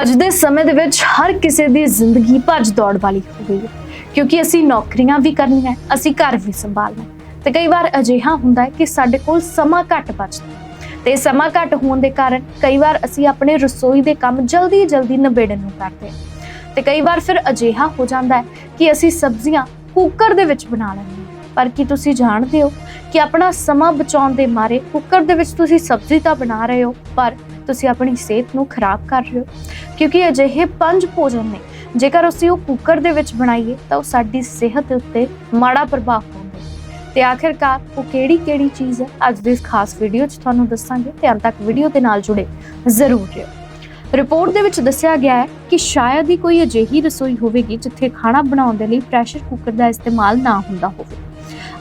ਅੱਜ ਦੇ ਸਮੇਂ ਦੇ ਵਿੱਚ ਹਰ ਕਿਸੇ ਦੀ ਜ਼ਿੰਦਗੀ ਭੱਜ ਦੌੜ ਵਾਲੀ ਹੋ ਗਈ ਹੈ ਕਿਉਂਕਿ ਅਸੀਂ ਨੌਕਰੀਆਂ ਵੀ ਕਰਨੀਆਂ ਹੈ, ਅਸੀਂ ਘਰ ਵੀ ਸੰਭਾਲਣਾ ਹੈ। ਤੇ ਕਈ ਵਾਰ ਅਜਿਹਾ ਹੁੰਦਾ ਹੈ ਕਿ ਸਾਡੇ ਕੋਲ ਸਮਾਂ ਘੱਟ ਬਚਦਾ ਹੈ। ਤੇ ਸਮਾਂ ਘੱਟ ਹੋਣ ਦੇ ਕਾਰਨ ਕਈ ਵਾਰ ਅਸੀਂ ਆਪਣੇ ਰਸੋਈ ਦੇ ਕੰਮ ਜਲਦੀ ਜਲਦੀ ਨਿਬੇੜਨ ਨੂੰ ਕਰਦੇ ਹਾਂ ਤੇ ਕਈ ਵਾਰ ਫਿਰ ਅਜਿਹਾ ਹੋ ਜਾਂਦਾ ਹੈ ਕਿ ਅਸੀਂ ਸਬਜ਼ੀਆਂ ਕੁੱਕਰ ਦੇ ਵਿੱਚ ਬਣਾ ਲੈਂਦੇ ਹਾਂ ਪਰ ਕੀ ਤੁਸੀਂ ਜਾਣਦੇ ਹੋ ਕਿ ਆਪਣਾ ਸਮਾਂ ਬਚਾਉਣ ਦੇ ਮਾਰੇ ਕੁੱਕਰ ਦੇ ਵਿੱਚ ਤੁਸੀਂ ਸਬਜ਼ੀ ਤਾਂ ਬਣਾ ਰਹੇ ਹੋ, ਪਰ ਤੁਸੀਂ ਆਪਣੀ ਸਿਹਤ ਨੂੰ ਖਰਾਬ ਕਰ ਰਹੇ ਹੋ? ਕਿਉਂਕਿ ਅਜਿਹੇ ਪੰਜ ਭੋਜਨ ਨੇ, ਜੇਕਰ ਅਸੀਂ ਉਹ ਕੁੱਕਰ ਦੇ ਵਿੱਚ ਬਣਾਈਏ, ਤਾਂ ਉਹ ਸਾਡੀ ਸਿਹਤ ਉੱਤੇ ਮਾੜਾ ਪ੍ਰਭਾਵ ਪਾਉਂਦੇ ਤੇ ਆਖਿਰਕਾਰ ਉਹ ਕਿਹੜੀ ਕਿਹੜੀ ਚੀਜ਼ ਹੈ? ਅੱਜ ਦੀ ਇਸ ਖਾਸ ਵੀਡੀਓ 'ਚ ਤੁਹਾਨੂੰ ਦੱਸਾਂਗੇ, ਤੇ ਅੰਤ ਤੱਕ ਵੀਡੀਓ ਦੇ ਨਾਲ ਜੁੜੇ ਜ਼ਰੂਰ ਰਹੋ। ਰਿਪੋਰਟ ਦੇ ਵਿੱਚ ਦੱਸਿਆ ਗਿਆ ਹੈ ਕਿ ਸ਼ਾਇਦ ਹੀ ਕੋਈ ਅਜਿਹੀ ਰਸੋਈ ਹੋਵੇਗੀ ਜਿੱਥੇ ਖਾਣਾ ਬਣਾਉਣ ਦੇ ਲਈ ਪ੍ਰੈਸ਼ਰ ਕੁੱਕਰ ਦਾ ਇਸਤੇਮਾਲ ਨਾ ਹੁੰਦਾ ਹੋਵੇ।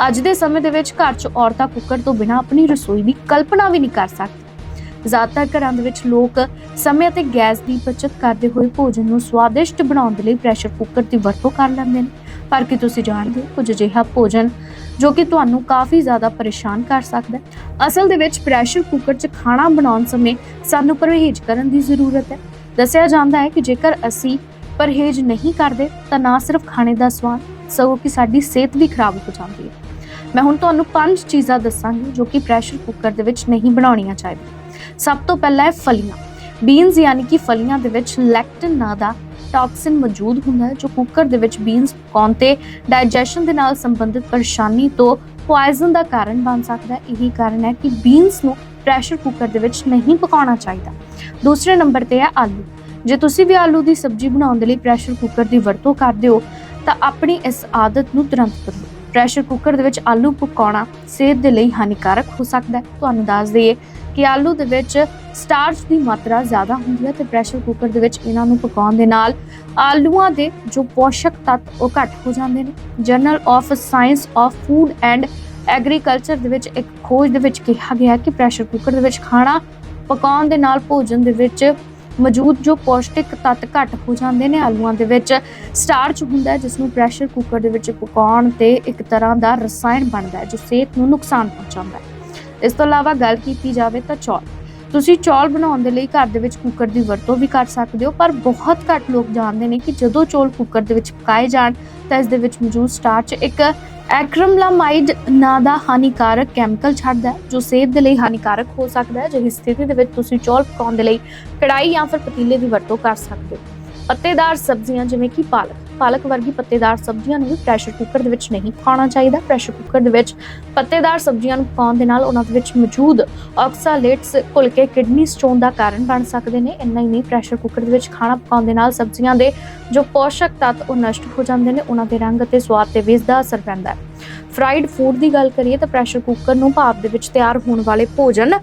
ਅੱਜ ਦੇ ਸਮੇਂ ਦੇ ਵਿੱਚ ਘਰ 'ਚ ਔਰਤਾਂ ਕੁੱਕਰ ਤੋਂ ਬਿਨਾਂ ਆਪਣੀ ਰਸੋਈ ਦੀ ਕਲਪਨਾ ਵੀ ਨਹੀਂ ਕਰ ਸਕਦੀਆਂ। ਜ਼ਿਆਦਾਤਰ ਘਰਾਂ ਦੇ ਵਿੱਚ ਲੋਕ ਸਮੇਂ ਅਤੇ ਗੈਸ ਦੀ ਬਚਤ ਕਰਦੇ ਹੋਏ ਭੋਜਨ ਨੂੰ ਸਵਾਦਿਸ਼ਟ ਬਣਾਉਣ ਦੇ ਲਈ ਪ੍ਰੈਸ਼ਰ ਕੁੱਕਰ ਦੀ ਵਰਤੋਂ ਕਰ ਲੈਂਦੇ ਨੇ। ਪਰ ਕੀ ਤੁਸੀਂ ਜਾਣਦੇ ਹੋ, ਕੁਝ ਅਜਿਹਾ ਭੋਜਨ ਜੋ ਕਿ ਤੁਹਾਨੂੰ ਕਾਫੀ ਜ਼ਿਆਦਾ ਪਰੇਸ਼ਾਨ ਕਰ ਸਕਦਾ ਹੈ? ਅਸਲ ਦੇ ਵਿੱਚ ਪ੍ਰੈਸ਼ਰ ਕੁੱਕਰ 'ਚ ਖਾਣਾ ਬਣਾਉਣ ਸਮੇਂ ਸਾਨੂੰ ਪਰਹੇਜ਼ ਕਰਨ ਦੀ ਜ਼ਰੂਰਤ ਹੈ। ਦੱਸਿਆ ਜਾਂਦਾ ਹੈ ਕਿ ਜੇਕਰ ਅਸੀਂ ਪਰਹੇਜ਼ ਨਹੀਂ ਕਰਦੇ, ਤਾਂ ਨਾ ਸਿਰਫ ਖਾਣੇ ਦਾ ਸਵਾਦ ਸਗੋਂ ਕਿ ਸਾਡੀ ਸਿਹਤ ਵੀ ਖਰਾਬ ਹੋ ਜਾਂਦੀ ਹੈ। ਮੈਂ ਹੁਣ ਤੁਹਾਨੂੰ ਪੰਜ ਚੀਜ਼ਾਂ ਦੱਸਾਂਗੀ ਜੋ ਕਿ ਪ੍ਰੈਸ਼ਰ ਕੁੱਕਰ ਦੇ ਵਿੱਚ ਨਹੀਂ ਬਣਾਉਣੀਆਂ ਚਾਹੀਦੀਆਂ। ਸਭ ਤੋਂ ਪਹਿਲਾਂ ਹੈ ਫਲੀਆਂ। ਬੀਨਸ ਯਾਨੀ ਕਿ ਫਲੀਆਂ ਦੇ ਵਿੱਚ ਲੈਕਟਿਨ ਨਾਂ ਦਾ ਟੌਕਸਿਨ ਮੌਜੂਦ ਹੁੰਦਾ ਹੈ, ਜੋ ਕੁੱਕਰ ਦੇ ਵਿੱਚ ਬੀਨਸ ਪਕਾਉਣ ਤੇ ਡਾਈਜੈਸ਼ਨ ਦੇ ਨਾਲ ਸੰਬੰਧਿਤ ਪਰੇਸ਼ਾਨੀ ਤੋਂ ਪੋਇਜ਼ਨ ਦਾ ਕਾਰਨ ਬਣ ਸਕਦਾ ਹੈ। ਇਹੀ ਕਾਰਨ ਹੈ ਕਿ ਬੀਨਸ ਨੂੰ ਪ੍ਰੈਸ਼ਰ ਕੁੱਕਰ ਦੇ ਵਿੱਚ ਨਹੀਂ ਪਕਾਉਣਾ ਚਾਹੀਦਾ। ਦੂਸਰੇ ਨੰਬਰ ਤੇ ਹੈ ਆਲੂ। ਜੇ ਤੁਸੀਂ ਵੀ ਆਲੂ ਦੀ ਸਬਜ਼ੀ ਬਣਾਉਣ ਦੇ ਲਈ ਪ੍ਰੈਸ਼ਰ ਕੁੱਕਰ ਦੀ ਵਰਤੋਂ ਕਰਦੇ ਹੋ ਤਾਂ ਆਪਣੀ ਇਸ ਆਦਤ ਨੂੰ ਤੁਰੰਤ ਬਦਲੋ ਪ੍ਰੈਸ਼ਰ ਕੁੱਕਰ ਦੇ ਵਿੱਚ ਆਲੂ ਪਕਾਉਣਾ ਸਿਹਤ ਦੇ ਲਈ ਹਾਨੀਕਾਰਕ ਹੋ ਸਕਦਾ ਹੈ। ਤੁਹਾਨੂੰ ਦੱਸ ਦਈਏ ਕਿ ਆਲੂ ਦੇ ਵਿੱਚ ਸਟਾਰਚ ਦੀ ਮਾਤਰਾ ਜ਼ਿਆਦਾ ਹੁੰਦੀ ਹੈ ਤੇ ਪ੍ਰੈਸ਼ਰ ਕੁੱਕਰ ਦੇ ਵਿੱਚ ਇਹਨਾਂ ਨੂੰ ਪਕਾਉਣ ਦੇ ਨਾਲ ਆਲੂਆਂ ਦੇ ਜੋ ਪੋਸ਼ਕ ਤੱਤ ਉਹ ਘੱਟ ਹੋ ਜਾਂਦੇ ਨੇ। Journal of science of food and agriculture ਦੇ ਵਿੱਚ ਇੱਕ ਖੋਜ ਦੇ ਵਿੱਚ ਕਿਹਾ ਗਿਆ ਕਿ ਪ੍ਰੈਸ਼ਰ ਕੁੱਕਰ ਦੇ ਵਿੱਚ ਖਾਣਾ ਪਕਾਉਣ ਦੇ ਨਾਲ ਭੋਜਨ ਦੇ ਵਿੱਚ ਮੌਜੂਦ ਜੋ ਪੌਸ਼ਟਿਕ ਤੱਤ ਘੱਟ ਹੋ ਜਾਂਦੇ ਨੇ ਆਲੂਆਂ ਦੇ ਵਿੱਚ ਸਟਾਰਚ ਹੁੰਦਾ ਹੈ ਜਿਸ ਨੂੰ ਪ੍ਰੈਸ਼ਰ ਕੁੱਕਰ ਦੇ ਵਿੱਚ ਪਕਾਉਣ ਤੇ ਇੱਕ ਤਰ੍ਹਾਂ ਦਾ ਰਸਾਇਣ ਬਣਦਾ ਹੈ, ਜੋ ਸਿਹਤ ਨੂੰ ਨੁਕਸਾਨ ਪਹੁੰਚਾਉਂਦਾ ਹੈ। ਇਸ ਤੋਂ ਇਲਾਵਾ ਗੱਲ ਕੀਤੀ ਜਾਵੇ ਤਾਂ ਚੌਲ। ਤੁਸੀਂ ਚੌਲ ਬਣਾਉਣ ਦੇ ਲਈ ਘਰ ਦੇ ਵਿੱਚ ਕੁੱਕਰ ਦੀ ਵਰਤੋਂ ਵੀ ਕਰ ਸਕਦੇ ਹੋ, ਪਰ ਬਹੁਤ ਘੱਟ ਲੋਕ ਜਾਣਦੇ ਨੇ ਕਿ ਜਦੋਂ ਚੌਲ ਕੁੱਕਰ ਦੇ ਵਿੱਚ ਪਕਾਏ ਜਾਣ, ਤਾਂ ਇਸ ਦੇ ਵਿੱਚ ਮੌਜੂਦ ਸਟਾਰਚ ਇੱਕ ਐਕ੍ਰਮਲਾਮਾਈਡ ਨਾਂ ਦਾ ਹਾਨੀਕਾਰਕ ਕੈਮੀਕਲ ਛੱਡਦਾ ਹੈ, ਜੋ ਸਿਹਤ ਦੇ ਲਈ ਹਾਨੀਕਾਰਕ ਹੋ ਸਕਦਾ ਹੈ ਜਿਹੀ ਸਥਿਤੀ ਦੇ ਵਿੱਚ ਤੁਸੀਂ ਚੌਲ ਪਕਾਉਣ ਦੇ ਲਈ ਕੜਾਈ ਜਾਂ ਫਿਰ ਪਤੀਲੇ ਦੀ ਵਰਤੋਂ ਕਰ ਸਕਦੇ ਹੋ। ਪੱਤੇਦਾਰ ਸਬਜ਼ੀਆਂ, ਜਿਵੇਂ ਕਿ ਪਾਲਕ। ਪਾਲਕ ਵਰਗੀ ਪੱਤੇਦਾਰ ਸਬਜ਼ੀਆਂ ਨੂੰ ਵੀ ਪ੍ਰੈਸ਼ਰ ਕੁੱਕਰ ਦੇ ਵਿੱਚ ਨਹੀਂ ਪਕਾਉਣਾ ਚਾਹੀਦਾ। ਪ੍ਰੈਸ਼ਰ ਕੁੱਕਰ ਦੇ ਵਿੱਚ ਪੱਤੇਦਾਰ ਸਬਜ਼ੀਆਂ ਨੂੰ ਪਕਾਉਣ ਦੇ ਨਾਲ ਉਹਨਾਂ ਦੇ ਵਿੱਚ ਮੌਜੂਦ ਆਕਸਾਲੇਟਸ ਘੁਲ ਕੇ ਕਿਡਨੀ ਸਟੋਨ ਦਾ ਕਾਰਨ ਬਣ ਸਕਦੇ ਨੇ। ਇੰਨਾ ਹੀ ਨਹੀਂ ਪ੍ਰੈਸ਼ਰ ਕੁੱਕਰ ਦੇ ਵਿੱਚ ਖਾਣਾ ਪਕਾਉਣ ਦੇ ਨਾਲ ਸਬਜ਼ੀਆਂ ਦੇ ਜੋ ਪੋਸ਼ਕ ਤੱਤ ਉਹ ਨਸ਼ਟ ਹੋ ਜਾਂਦੇ ਨੇ, ਉਹਨਾਂ ਦੇ ਰੰਗ ਅਤੇ ਸਵਾਦ ਤੇ ਵੀ ਇਸ ਦਾ ਅਸਰ ਪੈਂਦਾ ਹੈ। ਫਰਾਈਡ ਫੂਡ ਦੀ ਗੱਲ ਕਰੀਏ ਤਾਂ ਪ੍ਰੈਸ਼ਰ ਕੁੱਕਰ ਨੂੰ ਭਾਪ ਦੇ ਵਿੱਚ ਤਿਆਰ ਹੋਣ ਵਾਲੇ ਭੋਜਨ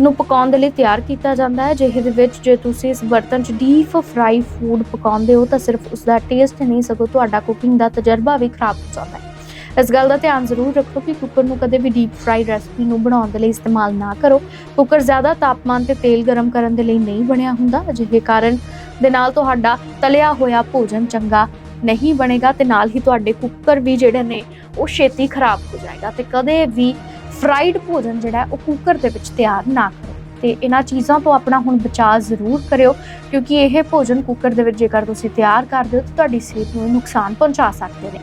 ਨੂੰ ਪਕਾਉਣ ਦੇ ਲਈ ਤਿਆਰ ਕੀਤਾ ਜਾਂਦਾ ਹੈ ਜਿਹੇ ਦੇ ਵਿੱਚ ਜੇ ਤੁਸੀਂ ਇਸ ਬਰਤਨ 'ਚ ਡੀਪ ਫਰਾਈ ਫੂਡ ਪਕਾਉਂਦੇ ਹੋ ਤਾਂ ਸਿਰਫ ਉਸ ਦਾ ਟੇਸਟ ਨਹੀਂ, ਸਗੋਂ ਤੁਹਾਡਾ ਕੁਕਿੰਗ ਦਾ ਤਜਰਬਾ ਵੀ ਖਰਾਬ ਹੋ ਜਾਂਦਾ ਹੈ। ਇਸ ਗੱਲ ਦਾ ਧਿਆਨ ਜ਼ਰੂਰ ਰੱਖੋ ਕਿ ਕੁੱਕਰ ਨੂੰ ਕਦੇ ਵੀ ਡੀਪ ਫਰਾਈ ਰੈਸਪੀ ਨੂੰ ਬਣਾਉਣ ਦੇ ਲਈ ਇਸਤੇਮਾਲ ਨਾ ਕਰੋ। ਕੁੱਕਰ ਜ਼ਿਆਦਾ ਤਾਪਮਾਨ ਤੇ ਤੇਲ ਗਰਮ ਕਰਨ ਦੇ ਲਈ ਨਹੀਂ ਬਣਿਆ ਹੁੰਦਾ ਅਜਿਹੇ ਕਾਰਨ ਦੇ ਨਾਲ ਤੁਹਾਡਾ ਤਲਿਆ ਹੋਇਆ ਭੋਜਨ ਚੰਗਾ ਨਹੀਂ ਬਣੇਗਾ ਤੇ ਨਾਲ ਹੀ ਤੁਹਾਡੇ ਕੁੱਕਰ ਵੀ ਜਿਹੜੇ ਨੇ ਉਹ ਛੇਤੀ ਖਰਾਬ ਹੋ ਜਾਏਗਾ ਤੇ ਕਦੇ ਵੀ ਫਰਾਈਡ ਭੋਜਨ ਜਿਹੜਾ ਉਹ ਕੁੱਕਰ ਦੇ ਵਿੱਚ ਤਿਆਰ ਨਾ ਕਰੋ। ਤੇ ਇਹਨਾਂ ਚੀਜ਼ਾਂ ਤੋਂ ਆਪਣਾ ਹੁਣ ਬਚਾਅ ਜ਼ਰੂਰ ਕਰਿਓ, ਕਿਉਂਕਿ ਇਹ ਭੋਜਨ ਕੁੱਕਰ ਦੇ ਵਿੱਚ ਜੇਕਰ ਤੁਸੀਂ ਤਿਆਰ ਕਰਦੇ ਹੋ ਤਾਂ ਤੁਹਾਡੀ ਸਿਹਤ ਨੂੰ ਨੁਕਸਾਨ ਪਹੁੰਚਾ ਸਕਦੇ ਨੇ।